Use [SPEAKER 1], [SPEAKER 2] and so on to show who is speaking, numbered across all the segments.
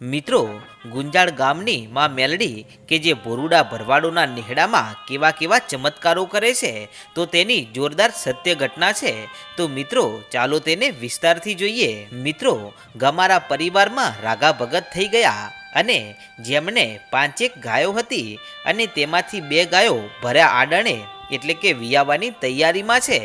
[SPEAKER 1] મિત્રો, ગુંજાળ ગામની માં મેલડી કે જે બોરુડા ભરવાડોના નેહડામાં કેવા કેવા ચમત્કારો કરે છે, તો તેની જોરદાર સત્ય ઘટના છે. તો મિત્રો, ચાલો તેને વિસ્તારથી જોઈએ. મિત્રો, ગમારા પરિવારમાં રાગા ભગત થઈ ગયા અને જેમણે પાંચેક ગાયો હતી અને તેમાંથી બે ગાયો ભર્યા આડણે, એટલે કે વિયાવાની તૈયારીમાં છે.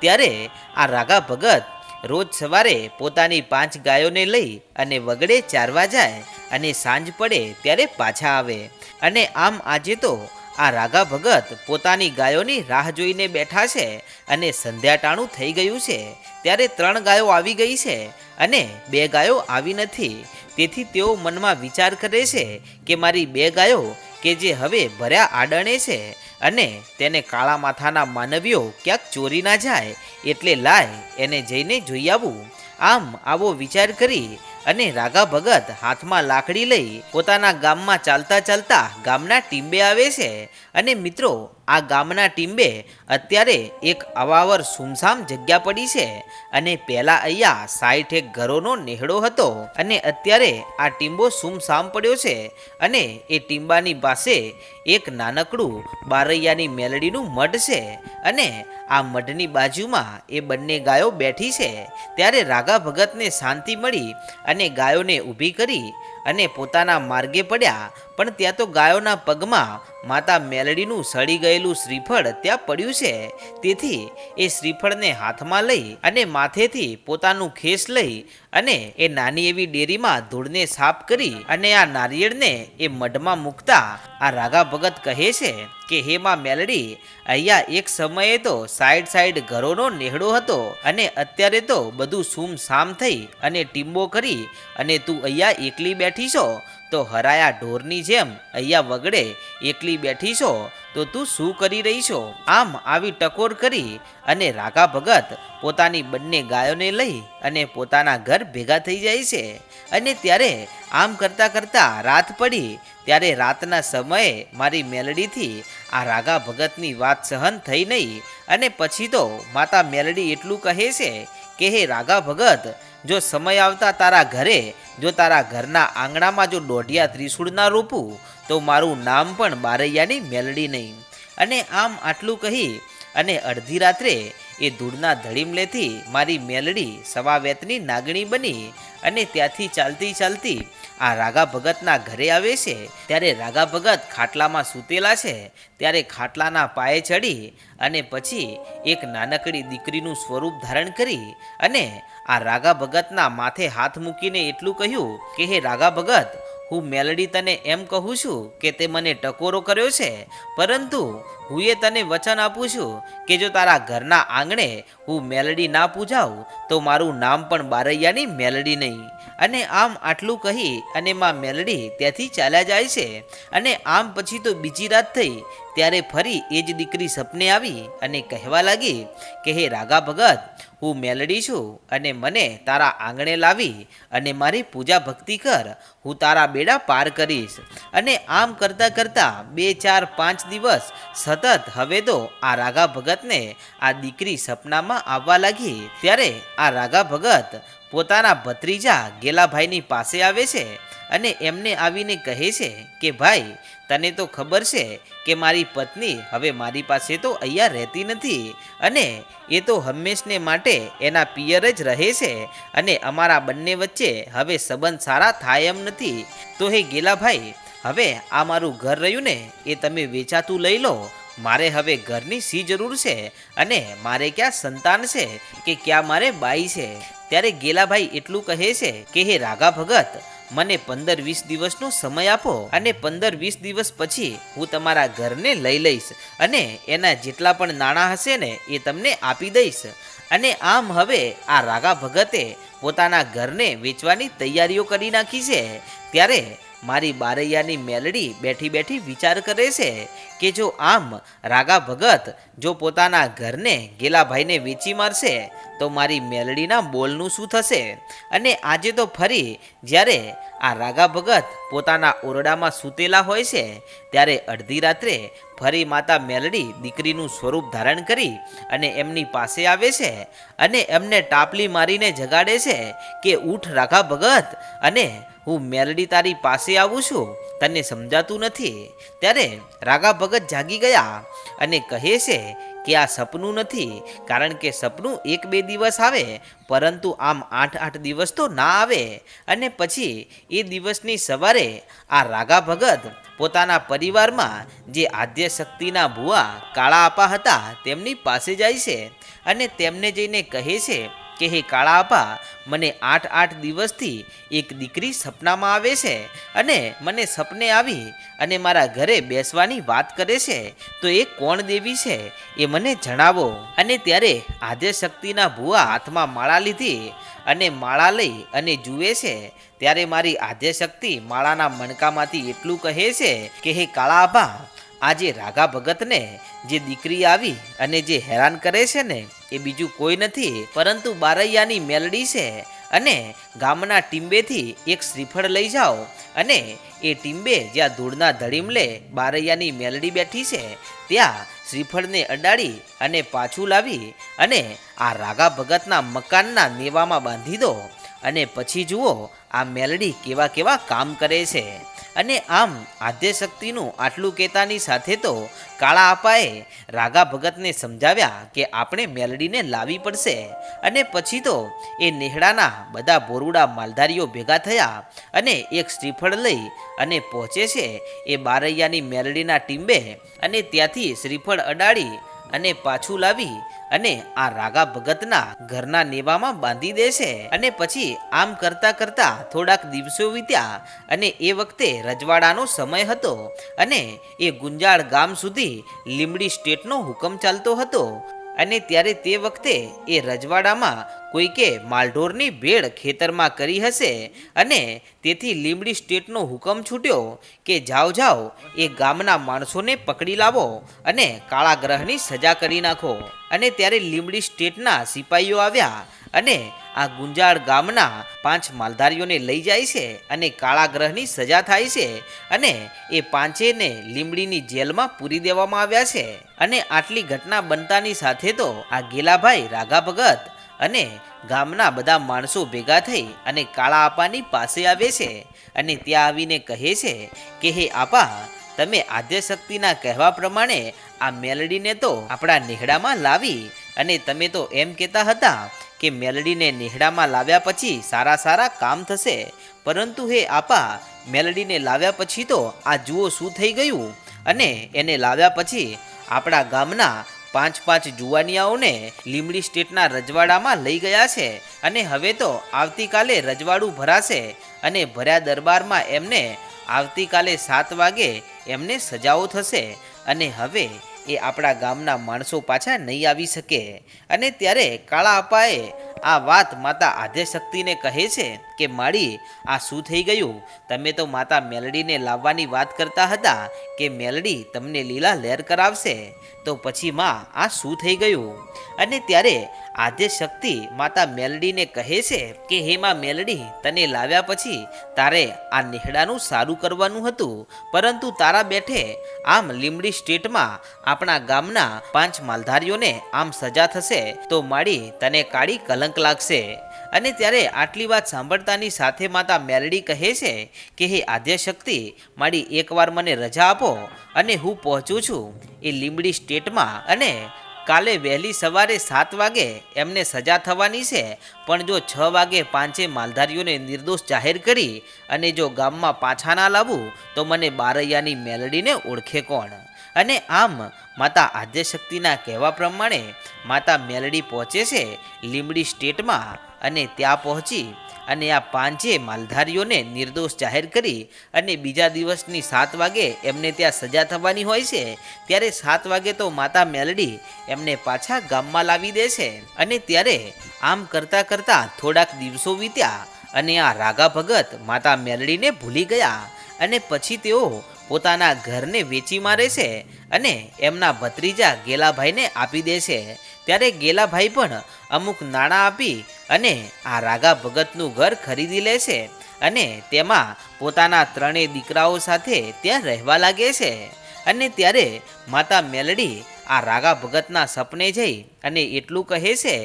[SPEAKER 1] ત્યારે આ રાગા ભગત રોજ સવારે પોતાની પાંચ ગાયોને લઈ અને વગડે ચારવા જાય અને સાંજ પડે ત્યારે પાછા આવે. અને આમ આજે તો આ રાગા ભગત પોતાની ગાયોની રાહ જોઈને બેઠા છે અને સંધ્યાટાણું થઈ ગયું છે. ત્યારે ત્રણ ગાયો આવી ગઈ છે અને બે ગાયો આવી નથી. તેથી તેઓ મનમાં વિચાર કરે છે કે મારી બે ગાયો કે જે હવે ભર્યા આડણે છે અને તેને કાળા માથાના માનવીઓ ક્યાંક ચોરી ના જાય એટલે લાય એને જઈને જોઈ આવું. આમ આવો વિચાર કરી અને રાગા ભગત હાથમાં લાકડી લઈ પોતાના ગામમાં ચાલતા ચાલતા ગામના ટીંબે આવે છે. અને મિત્રો આ ગામના ટીમ્બે અત્યારે એક અવાવર સુમસામ જગ્યા પડી છે અને પહેલાં અહીંયા સાઈઠ એક ઘરોનો નેહડો હતો અને અત્યારે આ ટીમ્બો સુમસામ પડ્યો છે અને એ ટીંબાની પાસે એક નાનકડું બારૈયાની મેલડીનું મઢ છે અને આ મઢની બાજુમાં એ બંને ગાયો બેઠી છે. ત્યારે રાગા ભગતને શાંતિ મળી અને ગાયોને ઊભી કરી અને પોતાના માર્ગે પડ્યા. પણ ત્યાં તો ગાયોના પગમાં માતા મેલડીનું સડી ગયેલું શ્રીફળ ત્યાં પડ્યું છે. તેથી એ શ્રીફળને હાથમાં લઈ અને માથેથી પોતાનું ખેસ લઈ અને એ નાની એવી ડેરીમાં ધૂળને સાફ કરી અને આ નારિયેળને એ મઢમાં મૂકતા આ રાગા ભગત કહે છે કે, હે માં મેલડી, અહીંયા એક સમયે તો સાઈડ સાઈડ ઘરોનો નેહડો હતો અને અત્યારે તો બધું સૂમ સામ થઈ અને ટીંબો કરી અને તું અહીંયા એકલી બેઠી છો. તો હરાયા ઢોરની જેમ અહીંયા વગડે એકલી બેઠી છો તો તું શું કરી રહી છો આમ આવી ટકોર કરી અને રાગા ભગત પોતાની બંને ગાયોને લઈ અને પોતાના ઘર ભેગા થઈ જાય છે. અને ત્યારે આમ કરતાં કરતાં રાત પડી, ત્યારે રાતના સમયે મારી મેલડીથી આ રાગા ભગતની વાત સહન થઈ નહીં અને પછી તો માતા મેલડી એટલું કહે છે કે, હે રાગા ભગત, જો સમય આવતા તારા ઘરે જો તારા ઘરના આંગણામાં જો દોઢિયા ત્રિશૂળ ના રોપું, તો મારું નામ પણ બારૈયાની મેલડી નહીં. અને આમ આટલું કહી અને અડધી રાત્રે એ ધૂળના ધડીમલેથી મારી મેલડી સવાવેતની નાગણી બની અને ત્યાંથી ચાલતી ચાલતી આ રાગા ભગતના ઘરે આવે છે. ત્યારે રાગા ભગત ખાટલામાં સૂતેલા છે. ત્યારે ખાટલાના પાયે ચડી અને પછી એક નાનકડી દીકરીનું સ્વરૂપ ધારણ કરી અને આ રાગા ભગતના માથે હાથ મૂકીને એટલું કહ્યું કે, હે રાગા ભગત, હું મેલડી તને એમ કહું છું કે, તે મને ટકોરો કર્યો છે, પરંતુ હું એ તને વચન આપું છું કે, જો તારા ઘરના આંગણે હું મેલડી ના પૂજાઉં, તો મારું નામ પણ બારૈયાની મેલડી નહીં. અને આમ આટલું કહી અને માં મેલડી ત્યાંથી ચાલ્યા જાય છે. અને આમ પછી તો બીજી રાત થઈ, ત્યારે ફરી એ જ દીકરી સપને આવી અને કહેવા લાગી કે, હે રાગા ભગત હું મેલડી છું અને મને તારા આંગણે લાવી અને મારી પૂજા ભક્તિ કર. હું તારા બેડા પાર કરીશ. અને આમ કરતાં કરતાં બે, ચાર, પાંચ દિવસ સતત હવે તો આ રાગા ભગતને આ દીકરી સપનામાં આવવા લાગી. ત્યારે આ રાગા ભગત પોતાના ભત્રીજા ગેલાભાઈની પાસે આવે છે. અને એમને આવીને કહે છે કે, ભાઈ, તને તો ખબર છે કે મારી પત્ની હવે મારી પાસે તો અહીંયા રહેતી નથી અને એ તો હંમેશને માટે એના પિયર જ રહે છે અને અમારા બંને વચ્ચે હવે સંબંધ સારા થાય એમ નથી. તો હે ગેલાભાઈ, હવે આ મારું ઘર રહ્યું ને એ તમે વેચાતું લઈ લો. મારે હવે ઘરની સી જરૂર છે અને મારે ક્યાં સંતાન છે કે ક્યાં મારે બાઈ છે? ત્યારે ગેલાભાઈ એટલું કહે છે કે, હે રાગા ભગત મને પંદર વીસ દિવસનો સમય આપો અને પંદર વીસ દિવસ પછી હું તમારા ઘરને લઈ લઈશ અને એના જેટલા પણ નાણાં હશે ને એ તમને આપી દઈશ. અને આમ હવે આ રાગા ભગતે પોતાના ઘરને વેચવાની તૈયારીઓ કરી નાખી છે. ત્યારે મારી બારૈયાની મેલડી બેઠી બેઠી વિચાર કરે છે કે જો આમ રાગા ભગત જો પોતાના ઘરને ગેલાભાઈને વેચી મારશે, તો મારી મેલડીના બોલનું શું થશે? અને આજે તો ફરી જ્યારે આ રાગા ભગત પોતાના ઓરડામાં સૂતેલા હોય છે, ત્યારે અડધી રાત્રે ફરી માતા મેલડી દીકરીનું સ્વરૂપ ધારણ કરી અને એમની પાસે આવે છે અને એમને ટાપલી મારીને જગાડે છે કે ઊઠ રાગા ભગત અને હું મેલડી તારી પાસે આવું છું? તને સમજાતું નથી? ત્યારે રાગા ભગત જાગી ગયા અને કહે છે કે આ સપનું નથી, કારણ કે સપનું એક બે દિવસ આવે, પરંતુ આમ આઠ આઠ દિવસ તો ના આવે. અને પછી એ દિવસની સવારે આ રાગા ભગત પોતાના પરિવારમાં જે આદ્ય શક્તિના ભુવા કાળા આપા હતા, તેમની પાસે જાય છે અને તેમને જઈને કહે છે કે હે કાળા આપા, મને આઠ આઠ દિવસથી એક દીકરી સપનામાં આવે છે અને મને સપને આવી અને મારા ઘરે બેસવાની વાત કરે છે, તો એ કોણ દેવી છે એ મને જણાવો. અને ત્યારે આદ્ય શક્તિના ભુવા હાથમાં માળા લીધી અને માળા લઈ અને જુએ છે, ત્યારે મારી આદ્ય શક્તિ માળાના મણકામાંથી એટલું કહે છે કે હે કાળા આભા આજે રાગા ભગતને જે દીકરી આવી અને જે હેરાન કરે છે ને, એ બીજું કોઈ નથી, પરંતુ બારૈયાની મેલડી છે અને ગામના ટીંબેથી એક શ્રીફળ લઈ જાઓ અને એ ટીંબે જ્યાં ધૂળના ધડીમલે બારૈયાની મેલડી બેઠી છે, ત્યાં શ્રીફળને અડાડી અને પાછું લાવી અને આ રાગા ભગતના મકાનના નેવામાં બાંધી દો અને પછી જુઓ આ મેલડી કેવા કેવા કામ કરે છે. અને આમ આદ્યશક્તિનું આટલું કહેતાની સાથે તો કાળા આપાએ રાગા ભગતને સમજાવ્યા કે આપણે મેલડીને લાવી પડશે. અને પછી તો એ નેહડાના બધા બોરુડા માલધારીઓ ભેગા થયા અને એક શ્રીફળ લઈ અને પહોંચે છે એ બારૈયાની મેલડીના ટીંબે અને ત્યાંથી શ્રીફળ અડાડી અને પાછું લાવી અને આ રાગા ભગતના ઘરના નેવામાં બાંધી દેશે અને પછી આમ કરતા કરતા થોડાક દિવસો વીત્યા અને એ વખતે રજવાડાનો સમય હતો અને એ ગુંજાળ ગામ સુધી લીમડી સ્ટેટનો હુકમ ચાલતો હતો. અને ત્યારે તે વખતે એ રજવાડામાં કોઈકે માલઢોરની ભેળ ખેતરમાં કરી હશે અને તેથી લીમડી સ્ટેટનો હુકમ છૂટ્યો કે જાઓ જાઓ, એ ગામના માણસોને પકડી લાવો અને કાળા ગ્રહની સજા કરી નાખો. અને ત્યારે લીમડી સ્ટેટના સિપાહીઓ આવ્યા અને આ ગુંજાળ ગામના પાંચ માલધારીઓને લઈ જાય છે અને કાળા ગ્રહની સજા થાય છે અને એ પાંચેને લીમડીની જેલમાં પૂરી દેવામાં આવ્યા છે. અને આટલી ઘટના બનતાની સાથે તો આ ગેલાભાઈ રાઘા ભગત અને ગામના બધા માણસો ભેગા થઈ અને કાળા આપાની પાસે આવે છે અને ત્યાં આવીને કહે છે કે, હે આપા, તમે આદ્ય શક્તિના કહેવા પ્રમાણે આ મેલડીને તો આપણા નેહડામાં લાવી અને તમે તો એમ કહેતા હતા કે મેલડીને નેહડામાં લાવ્યા પછી સારા સારા કામ થશે. પરંતુ હે આપા, મેલડીને લાવ્યા પછી તો આ જુઓ શું થઈ ગયું અને એને લાવ્યા પછી આપણા ગામના પાંચ પાંચ જુવાનિયાઓને લીમડી સ્ટેટના રજવાડામાં લઈ ગયા છે અને હવે તો આવતીકાલે રજવાડું ભરાશે અને ભર્યા દરબારમાં એમને આવતીકાલે સાત વાગે એમને સજાઓ થશે અને હવે એ આપણા ગામના માણસો પાછા નહીં આવી શકે. અને ત્યારે કાળા અપાએ આ વાત માતા આદ્યશક્તિને કહે છે કે માળી, આ શું થઈ ગયું? તમે તો માતા મેલડીને લાવવાની વાત કરતા હતા કે મેલડી તમને લીલા લહેર કરાવશે. તો પછી માં, આ શું થઈ ગયું? અને ત્યારે આદ્ય શક્તિ માતા મેલડીને કહે છે કે, હે માં મેલડી, તને લાવ્યા પછી તારે આ નેહડાનું સારું કરવાનું હતું. પરંતુ તારા બેઠે આમ લીમડી સ્ટેટમાં આપણા ગામના પાંચ માલધારીઓને આમ સજા થશે. તો માળી, તને કાળી કલંક લાગશે. અને ત્યારે આટલી વાત સાંભળતાની સાથે માતા મેલડી કહે છે કે, હે આદ્ય શક્તિ માડી એકવાર મને રજા આપો અને હું પહોંચું છું. એ લીમડી સ્ટેટમાં અને કાલે વહેલી સવારે સાત વાગે એમને સજા થવાની છે. પણ જો છ વાગે પાંચે માલધારીઓને નિર્દોષ જાહેર કરી અને જો ગામમાં પાછા ના લાવું, તો મને બારૈયાની મેલડીને ઓળખે કોણ? અને આમ માતા આદ્યશક્તિના કહેવા પ્રમાણે માતા મેલડી પહોંચે છે લીમડી સ્ટેટમાં અને ત્યાં પહોંચી અને આ પાંચે માલધારીઓને નિર્દોષ જાહેર કરી અને બીજા દિવસની સાત વાગે એમને ત્યાં સજા થવાની હોય છે. ત્યારે સાત વાગે તો માતા મેલડી એમને પાછા ગામમાં લાવી દે છે અને ત્યારે આમ કરતાં કરતાં થોડાક દિવસો વીત્યા અને આ રાગા ભગત માતા મેલડીને ભૂલી ગયા અને પછી તેઓ પોતાના ઘરને વેચી મારે છે અને એમના ભત્રીજા ગેલાભાઈને આપી દે છે. ત્યારે ગેલાભાઈ પણ અમુક નાણાં આપી અને આ રાગા ભગતનું ઘર ખરીદી લે છે અને તેમાં પોતાના ત્રણેય દીકરાઓ સાથે ત્યાં રહેવા લાગે છે. અને ત્યારે માતા મેલડી આ રાગા ભગતના સપને જઈ અને એટલું કહે છે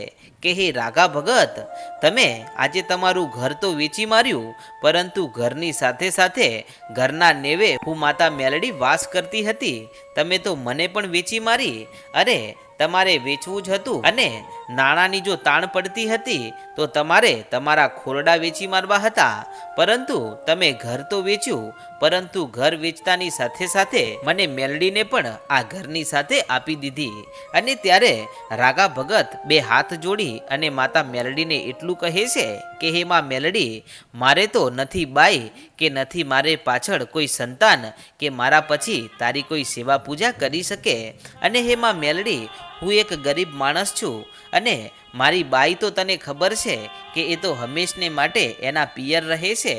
[SPEAKER 1] કે હે રાગા ભગત, તમે આજે તમારું ઘર તો વેચી માર્યું, પરંતુ ઘરની સાથે સાથે ઘરના નેવે હું માતા મેલડી વાસ કરતી હતી. તમે તો મને પણ વેચી મારી. અરે તમારે વેચવું જ હતું અને નાણાંની જો તાણ પડતી હતી, તો તમારે તમારા ખોરડા વેચી મારવા હતા. પરંતુ તમે ઘર તો વેચ્યું, પરંતુ ઘર વેચતાની સાથે સાથે મને મેલડીને પણ આ ઘરની સાથે આપી દીધી. અને ત્યારે રાગા ભગત બે હાથ જોડી અને માતા મેલડીને એટલું કહે છે કે, હે માં મેલડી, મારે તો નથી બાઈ કે નથી મારે પાછળ કોઈ સંતાન કે મારા પછી તારી કોઈ સેવા પૂજા કરી શકે? અને હે માં મેલડી, હું એક ગરીબ માણસ છું અને મારી બાઈ તો તને ખબર છે કે એ તો હંમેશને માટે એના પિયર રહે છે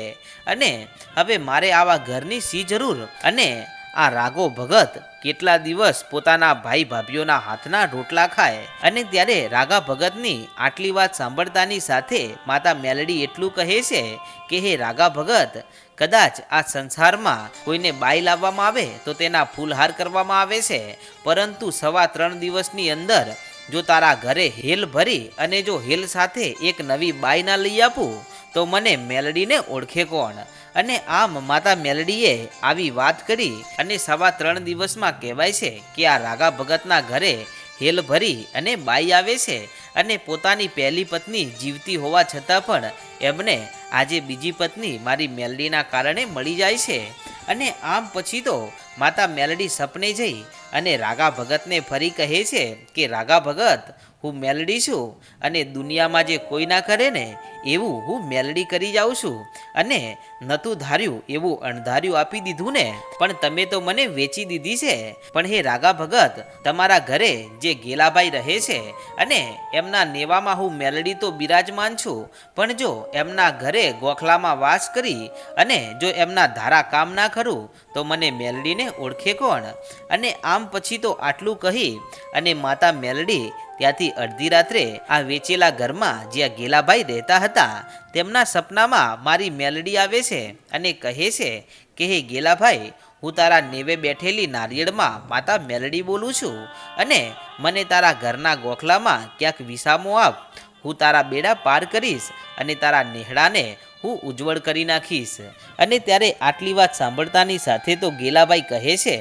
[SPEAKER 1] અને હવે મારે આવા ઘરની સી જરૂર અને આ રાગો ભગત કેટલા દિવસ પોતાના ભાઈ ભાભીઓના હાથના રોટલા ખાય અને ત્યારે રાગા ભગતની આટલી વાત સાંભળતાની સાથે માતા મેલડી એટલું કહે છે કે હે રાગા ભગત, કદાચ આ સંસારમાં કોઈને બાઈ લાવવામાં આવે તો તેના ફૂલહાર કરવામાં આવે છે. પરંતુ સવા ત્રણ દિવસની અંદર જો તારા ઘરે હેલ ભરી અને જો હેલ સાથે એક નવી બાઈ ના લઈ આપું, તો મને મેલડીને ઓળખે કોણ? અને આમ માતા મેલડીએ આવી વાત કરી અને સવા ત્રણ દિવસમાં કહેવાય છે કે આ રાગા ભગતના ઘરે હેલ ભરી અને બાઈ આવે છે અને પોતાની પહેલી પત્ની જીવતી હોવા છતાં પણ એમને આજે બીજી પત્ની મારી મેલડીના કારણે મળી જાય છે. અને આમ પછી તો માતા મેલડી સપને જઈ અને રાગા ભગતને ફરી કહે છે કે રાગા ભગત હું મેલડી છું અને દુનિયામાં જે કોઈ ના કરે ને, એવું હું મેલડી કરી જાઉં છું. અને નતું ધાર્યું એવું અણધાર્યું આપી દીધું ને, પણ તમે તો મને વેચી દીધી છે. પણ હે રાગા ભગત, તમારા ઘરે જે ગેલાભાઈ રહે છે અને એમના નેવામાં હું મેલડી તો બિરાજમાન છું, પણ જો એમના ઘરે ગોખલામાં વાસ કરી અને જો એમના ધારા કામ ના કરું, તો મને મેલડીને ઓળખે કોણ? અને આમ પછી તો આટલું કહી અને માતા મેલડી ત્યાંથી અડધી રાત્રે આ વેચેલા ઘરમાં જ્યાં ગેલાભાઈ રહેતા હતા, તેમના સપનામાં મારી મેલડી આવે છે અને કહે છે કે, હે ગેલાભાઈ, હું તારા નેવે બેઠેલી નારિયેળમાં માતા મેલડી બોલું છું અને મને તારા ઘરના ગોખલામાં ક્યાંક વિસામો આપ. હું તારા બેડા પાર કરીશ અને તારા નેહડાને હું ઉજ્જવળ કરી નાખીશ. અને ત્યારે આટલી વાત સાંભળતાની સાથે તો ગેલાભાઈ કહે છે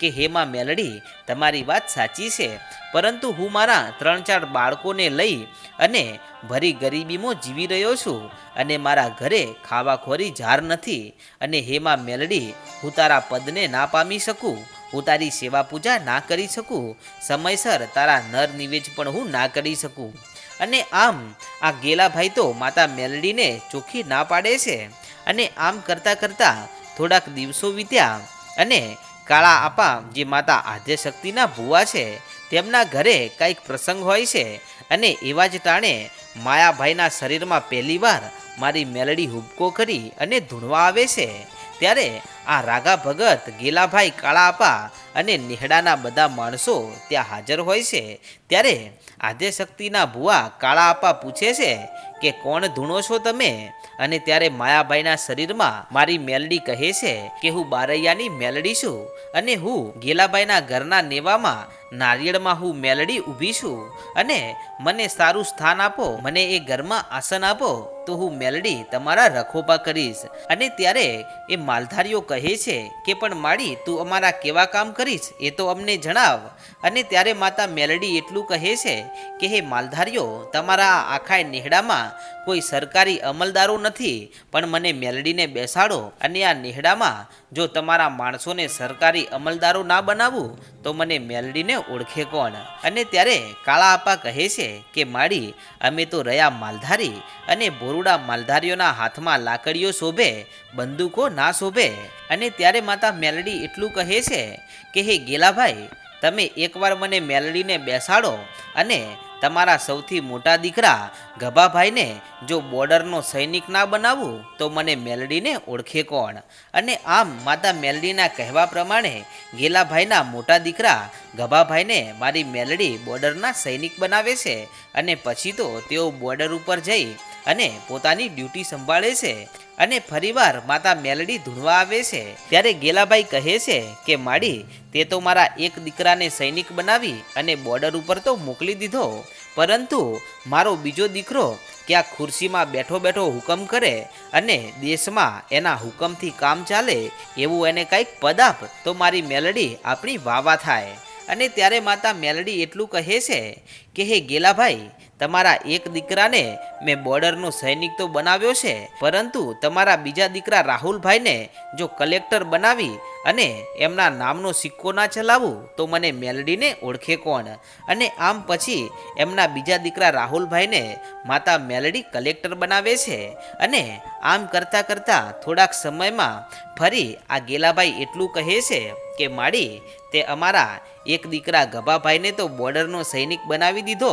[SPEAKER 1] કે હેમાં મેલડી, તમારી વાત સાચી છે, પરંતુ હું મારા ત્રણ ચાર બાળકોને લઈ અને ભરી ગરીબીમાં જીવી રહ્યો છું અને મારા ઘરે ખાવાખોરી જાર નથી. અને હેમાં મેલડી, હું તારા પદને ના પામી શકું, હું તારી સેવા પૂજા ના કરી શકું, સમયસર તારા નર નિવેજ પણ હું ના કરી શકું. અને આમ, આ ગેલાભાઈ તો માતા મેલડીને ચોખ્ખી ના પાડે છે. અને આમ કરતાં કરતાં થોડાક દિવસો વીત્યા અને કાળા આપા, જે માતા આદ્ય શક્તિના ભુવા છે, તેમના ઘરે કંઈક પ્રસંગ હોય છે અને એવા જ ટાણે માયાભાઈના શરીરમાં પહેલીવાર મારી મેલડી હુબકો કરી અને ધૂણવા આવે છે. ત્યારે આ રાગા ભગત, ગેલાભાઈ કાળા આપા અને નેહડાના બધા માણસો ત્યાં હાજર હોય છે. ત્યારે આદ્યશક્તિના ભુવા કાળા આપા પૂછે છે કે કોણ ધૂણો છો તમે? અને ત્યારે માયાભાઈના શરીરમાં મારી મેલડી કહે છે કે હું બારૈયાની મેલડી છું અને હું ગેલાભાઈના ઘરના નેવામાં નારિયેળમાં હું મેલડી ઊભી છું. અને મને સારું સ્થાન આપો, મને એ ઘરમાં આસન આપો, તો હું મેલડી તમારા રખોપા કરીશ. અને ત્યારે એ માલધારીઓ કહે છે કે, પણ માળી, તું અમારા કેવા કામ કરીશ? એ તો અમને જણાવ. અને ત્યારે માતા મેલડી એટલું કહે છે કે, હે માલધારીઓ, તમારા આખા નેહડામાં કોઈ સરકારી અમલદારો નથી, પણ મને મેલડીને બેસાડો અને આ નેહડામાં જો તમારા માણસોને સરકારી અમલદારો ના બનાવું, તો મને મેલડીને ઓળખે કોણ? અને ત્યારે કાળા આપા કહે છે કે, માળી, અમે તો રહ્યા માલધારી અને બોરુડા માલધારીઓના હાથમાં લાકડીઓ શોભે, બંદૂકો ના શોભે અને ત્યારે માતા મેલડી એટલું કહે છે કે, હે ગેલાભાઈ, તમે એકવાર મને મેલડીને બેસાડો અને તમારા સૌથી મોટા દીકરા ગભાભાઈને જો બોર્ડરનો સૈનિક ના બનાવું, તો મને મેલડીને ઓળખે કોણ? અને આમ માતા મેલડીના કહેવા પ્રમાણે ગેલાભાઈના મોટા દીકરા ગભાભાઈને મારી મેલડી બોર્ડરના સૈનિક બનાવે છે અને પછી તો તેઓ બોર્ડર ઉપર જઈ અને પોતાની ડ્યુટી સંભાળે છે. અને ફરીવાર માતા મેલડી ધૂણવા આવે છે. ત્યારે ગેલાભાઈ કહે છે કે, માડી, તે તો મારા એક દીકરાને સૈનિક બનાવી અને બોર્ડર ઉપર તો મોકલી દીધો. પરંતુ મારો બીજો દીકરો ક્યાં ખુરશીમાં બેઠો બેઠો હુકમ કરે અને દેશમાં એના હુકમથી કામ ચાલે, એવું એને કંઈક પદ આપ તો મારી મેલડી આપણી વાવા થાય. અને ત્યારે માતા મેલડી એટલું કહે છે કે, હે ગેલાભાઈ, તમારા એક દીકરાને મેં બોર્ડરનો સૈનિક તો બનાવ્યો છે, પરંતુ તમારા બીજા દીકરા રાહુલભાઈને જો કલેક્ટર બનાવી અને એમના નામનો સિક્કો ના ચલાવું, તો મને મેલડીને ઓળખે કોણ? અને આમ પછી એમના બીજા દીકરા રાહુલભાઈને માતા મેલડી કલેક્ટર બનાવે છે. અને આમ કરતાં કરતાં થોડાક સમયમાં ફરી આ ગેલાભાઈ એટલું કહે છે કે માળી તે અમારા એક દીકરા ગભાભાઈને તો બોર્ડરનો સૈનિક બનાવી દીધો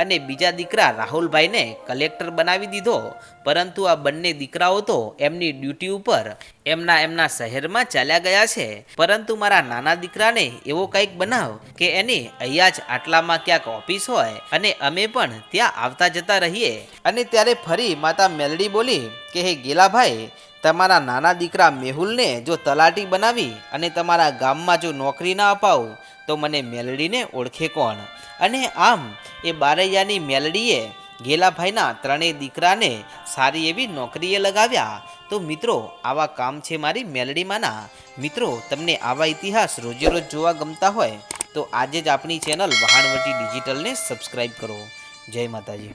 [SPEAKER 1] અને બીજા દીકરા રાહુલભાઈને કલેક્ટર બનાવી દીધો. પરંતુ આ બંને દીકરાઓ તો એમની ડ્યુટી ઉપર એમના એમના શહેરમાં ચાલ્યા ગયા છે. પરંતુ મારા નાના દીકરાને એવો કંઈક બનાવ કે એની અહીંયા જ આટલામાં ક્યાંક ઓફિસ હોય અને અમે પણ ત્યાં આવતા જતા રહીએ. અને ત્યારે ફરી માતા મેલડી બોલી કે, હે ગેલાભાઈ તમારા નાના દીકરા મેહુલને જો તલાટી બનાવી અને તમારા ગામમાં જો નોકરી ના અપાવું, તો મને મેલડીને ઓળખે કોણ? અને આમ, એ બારૈયાની મેલડીએ ગેલાભાઈના ત્રણેય દીકરાને સારી એવી નોકરીએ લગાવ્યા. તો મિત્રો, આવા કામ છે મારી મેલડીમાંના. મિત્રો, તમને આવા ઇતિહાસ રોજે રોજ જોવા ગમતા હોય, તો આજે જ આપણી ચેનલ વહાણવટી ડિજિટલને સબસ્ક્રાઈબ કરો. જય માતાજી.